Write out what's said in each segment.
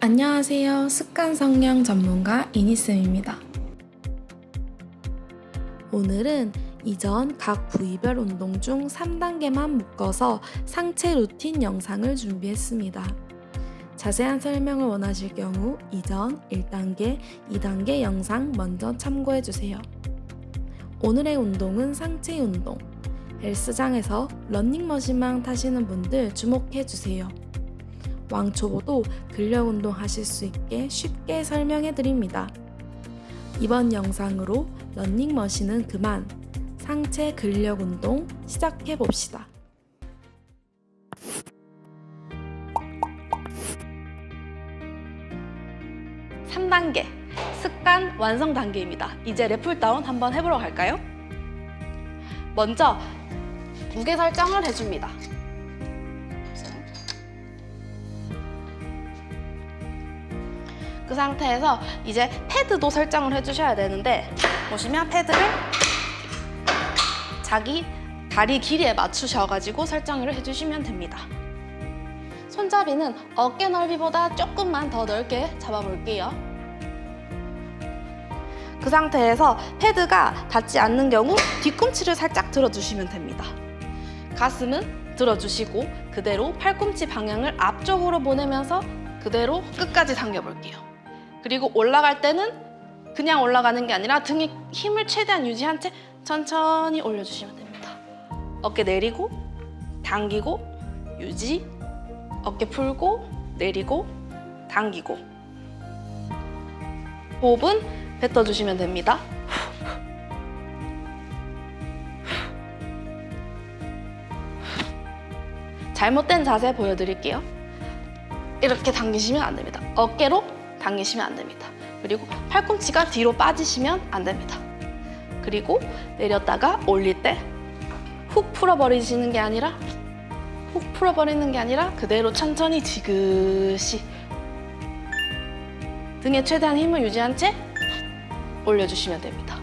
안녕하세요. 습관 성령 전문가 이니쌤입니다. 오늘은 이전 각 부위별 운동 중 3단계만 묶어서 상체 루틴 영상을 준비했습니다. 자세한 설명을 원하실 경우 이전 1단계, 2단계 영상 먼저 참고해 주세요. 오늘의 운동은 상체 운동. 헬스장에서 런닝머신만 타시는 분들 주목해 주세요. 왕초보도 근력 운동 하실 수 있게 쉽게 설명해 드립니다. 이번 영상으로 런닝머신은 그만 상체 근력 운동 시작해 봅시다. 3단계 습관 완성 단계입니다. 이제 랩풀 다운 한번 해보러 갈까요? 먼저 무게 설정을 해줍니다. 상태에서 이제 패드도 설정을 해주셔야 되는데 보시면 패드를 자기 다리 길이에 맞추셔가지고 설정을 해주시면 됩니다. 손잡이는 어깨 넓이보다 조금만 더 넓게 잡아볼게요. 그 상태에서 패드가 닿지 않는 경우 뒤꿈치를 살짝 들어주시면 됩니다. 가슴은 들어주시고 그대로 팔꿈치 방향을 앞쪽으로 보내면서 그대로 끝까지 당겨볼게요. 그리고 올라갈 때는 그냥 올라가는 게 아니라 등에 힘을 최대한 유지한 채 천천히 올려주시면 됩니다. 어깨 내리고 당기고 유지 어깨 풀고 내리고 당기고 호흡은 뱉어주시면 됩니다. 잘못된 자세 보여드릴게요. 이렇게 당기시면 안 됩니다. 어깨로 당기시면 안 됩니다. 그리고 팔꿈치가 뒤로 빠지시면 안 됩니다. 그리고 내렸다가 올릴 때 훅 풀어버리시는 게 아니라 훅 풀어버리는 게 아니라 그대로 천천히 지그시 등에 최대한 힘을 유지한 채 올려주시면 됩니다.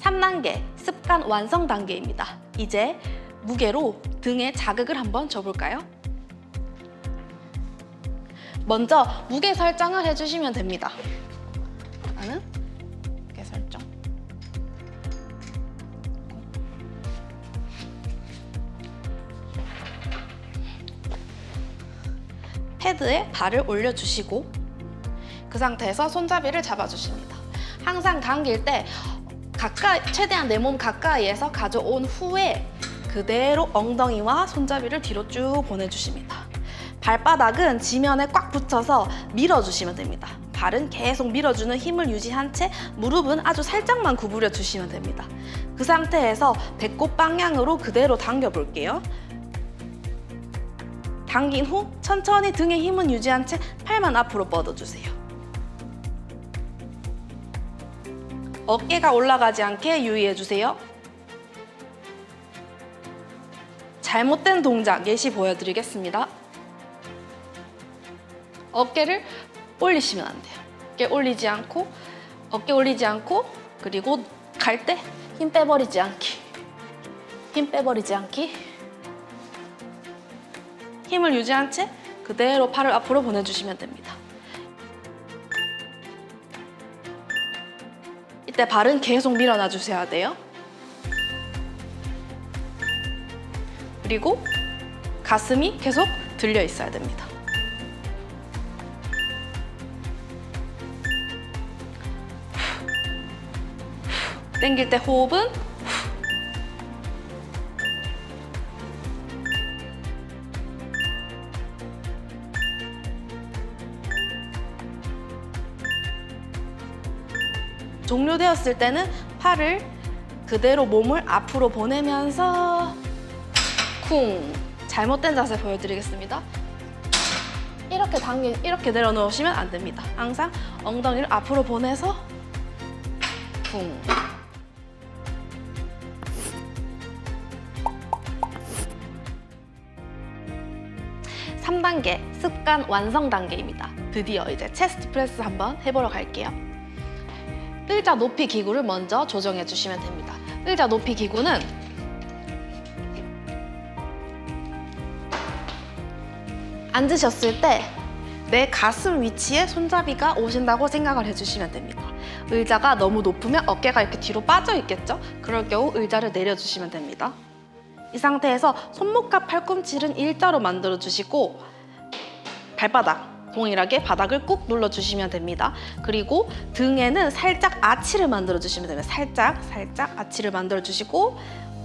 삼단계 습관 완성 단계입니다. 이제 무게로 등에 자극을 한번 줘볼까요? 먼저 무게 설정을 해주시면 됩니다. 나는 무게 설정. 패드에 발을 올려주시고 그 상태에서 손잡이를 잡아주십니다. 항상 당길 때 가까이 최대한 내 몸 가까이에서 가져온 후에 그대로 엉덩이와 손잡이를 뒤로 쭉 보내주십니다. 발바닥은 지면에 꽉 붙여서 밀어주시면 됩니다. 발은 계속 밀어주는 힘을 유지한 채 무릎은 아주 살짝만 구부려 주시면 됩니다. 그 상태에서 배꼽 방향으로 그대로 당겨 볼게요. 당긴 후 천천히 등에 힘은 유지한 채 팔만 앞으로 뻗어주세요. 어깨가 올라가지 않게 유의해 주세요. 잘못된 동작 예시 보여드리겠습니다. 어깨를 올리시면 안 돼요. 어깨 올리지 않고 어깨 올리지 않고 그리고 갈 때 힘 빼버리지 않기. 힘 빼버리지 않기. 힘을 유지한 채 그대로 팔을 앞으로 보내주시면 됩니다. 때 발은 계속 밀어놔 주셔야 돼요. 그리고 가슴이 계속 들려 있어야 됩니다. 땡길 때 호흡은 종료되었을 때는 팔을 그대로 몸을 앞으로 보내면서 쿵 잘못된 자세 보여드리겠습니다. 이렇게 당기 이렇게 내려놓으시면 안 됩니다. 항상 엉덩이를 앞으로 보내서 쿵. 삼단계 습관 완성 단계입니다. 드디어 이제 체스트 프레스 한번 해보러 갈게요. 의자 높이 기구를 먼저 조정해 주시면 됩니다. 의자 높이 기구는 앉으셨을 때 내 가슴 위치에 손잡이가 오신다고 생각을 해주시면 됩니다. 의자가 너무 높으면 어깨가 이렇게 뒤로 빠져 있겠죠? 그럴 경우 의자를 내려주시면 됩니다. 이 상태에서 손목과 팔꿈치는 일자로 만들어 주시고 발바닥 동일하게 바닥을 꾹 눌러 주시면 됩니다. 그리고 등에는 살짝 아치를 만들어 주시면 됩니다. 살짝 살짝 아치를 만들어 주시고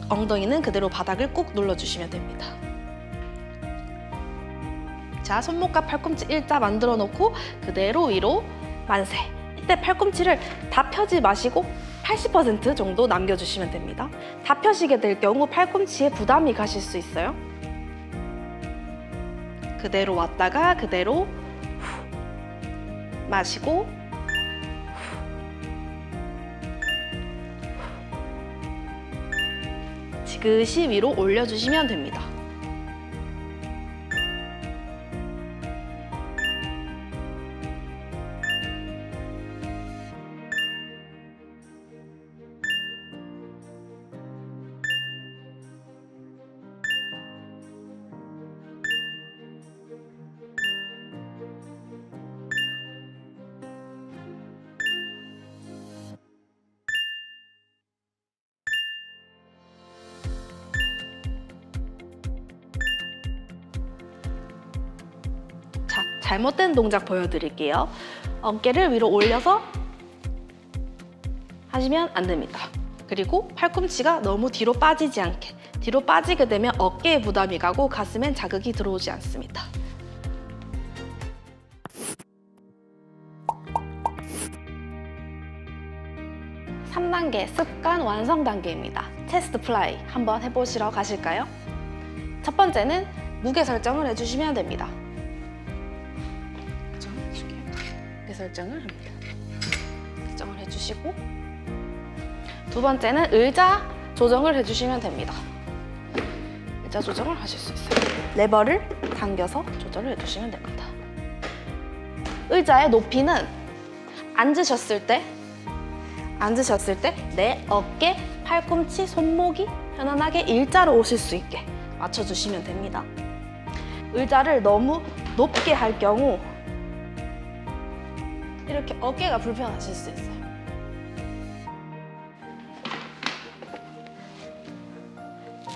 엉덩이는 그대로 바닥을 꾹 눌러 주시면 됩니다. 자, 손목과 팔꿈치 일자 만들어 놓고 그대로 위로 만세. 이때 팔꿈치를 다 펴지 마시고 80% 정도 남겨주시면 됩니다. 다 펴시게 될 경우 팔꿈치에 부담이 가실 수 있어요. 그대로 왔다가 그대로 후. 마시고 후. 지그시 위로 올려주시면 됩니다. 잘못된 동작 보여드릴게요. 어깨를 위로 올려서 하시면 안 됩니다. 그리고 팔꿈치가 너무 뒤로 빠지지 않게 뒤로 빠지게 되면 어깨에 부담이 가고 가슴엔 자극이 들어오지 않습니다. 삼단계 습관 완성 단계입니다. 체스트 플라이 한번 해보시러 가실까요? 첫 번째는 무게 설정을 해주시면 됩니다. 설정을 합니다. 설정을 해주시고 두 번째는 의자 조정을 해주시면 됩니다. 의자 조정을 하실 수 있어요. 레버를 당겨서 조절을 해주시면 됩니다. 의자의 높이는 앉으셨을 때 앉으셨을 때 내 어깨, 팔꿈치, 손목이 편안하게 일자로 오실 수 있게 맞춰주시면 됩니다. 의자를 너무 높게 할 경우 이렇게 어깨가 불편하실 수 있어요.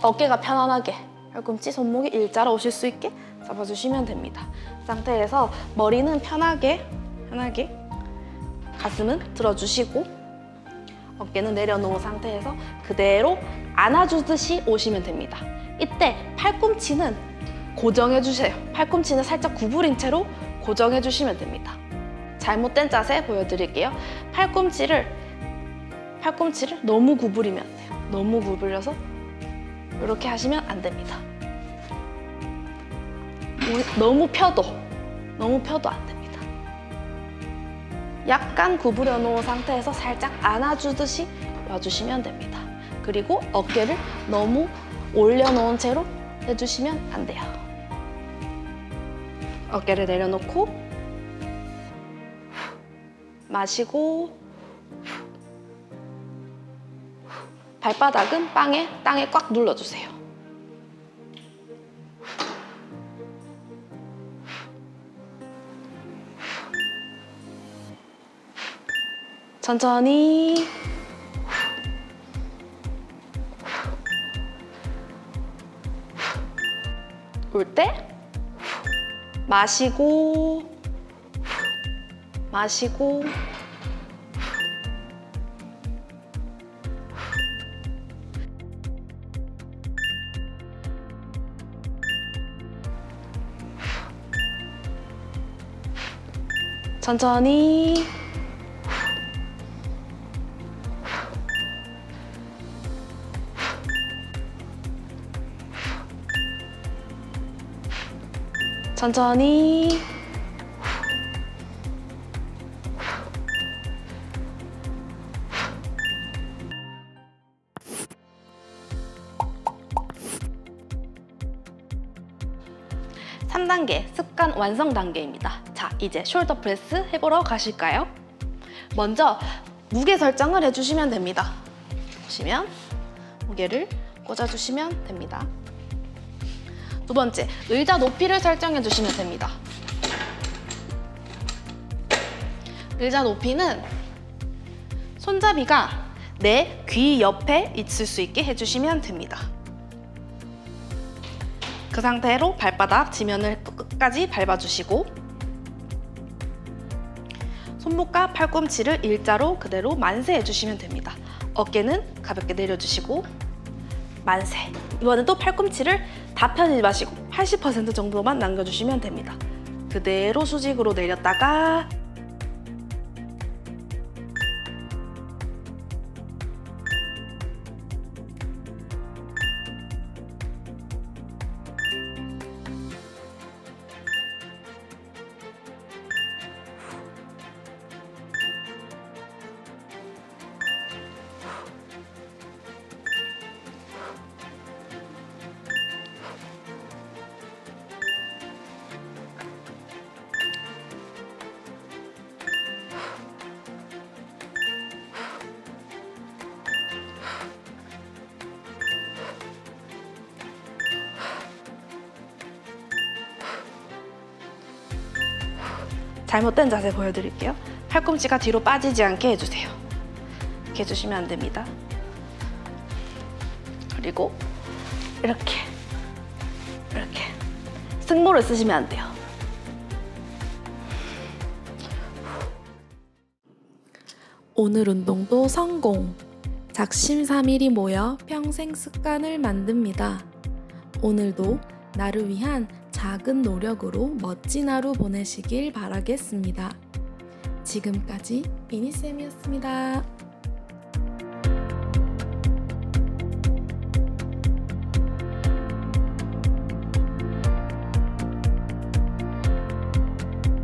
어깨가 편안하게 팔꿈치, 손목이 일자로 오실 수 있게 잡아주시면 됩니다. 이 상태에서 머리는 편하게 편하게 가슴은 들어주시고 어깨는 내려놓은 상태에서 그대로 안아주듯이 오시면 됩니다. 이때 팔꿈치는 고정해 주세요. 팔꿈치는 살짝 구부린 채로 고정해 주시면 됩니다. 잘못된 자세 보여드릴게요. 팔꿈치를 팔꿈치를 너무 구부리면 안 돼요. 너무 구부려서 이렇게 하시면 안 됩니다. 너무 펴도 너무 펴도 안 됩니다. 약간 구부려 놓은 상태에서 살짝 안아주듯이 와주시면 됩니다. 그리고 어깨를 너무 올려놓은 채로 해주시면 안 돼요. 어깨를 내려놓고 후, 마시고. 발바닥은 빵에 땅에 꽉 눌러주세요. 천천히 올 때 마시고 마시고. 천천히. 천천히. 삼단계 습관 완성 단계입니다. 자, 이제 숄더 프레스 해보러 가실까요? 먼저 무게 설정을 해주시면 됩니다. 보시면 무게를 꽂아주시면 됩니다. 두 번째, 의자 높이를 설정해 주시면 됩니다. 의자 높이는 손잡이가 내 귀 옆에 있을 수 있게 해주시면 됩니다. 그 상태로 발바닥 지면을 끝까지 밟아주시고 손목과 팔꿈치를 일자로 그대로 만세해 주시면 됩니다. 어깨는 가볍게 내려주시고 만세. 이번엔 또 팔꿈치를 다 펴지 마시고 80% 정도만 남겨주시면 됩니다. 그대로 수직으로 내렸다가 잘못된 자세 보여드릴게요. 팔꿈치가 뒤로 빠지지 않게 해주세요. 이렇게 해주시면 안 됩니다. 그리고 이렇게 이렇게 승모를 쓰시면 안 돼요. 오늘 운동도 성공. 작심 삼일이 모여 평생 습관을 만듭니다. 오늘도 나를 위한 작은 노력으로 멋진 하루 보내시길 바라겠습니다. 지금까지 미니쌤이었습니다.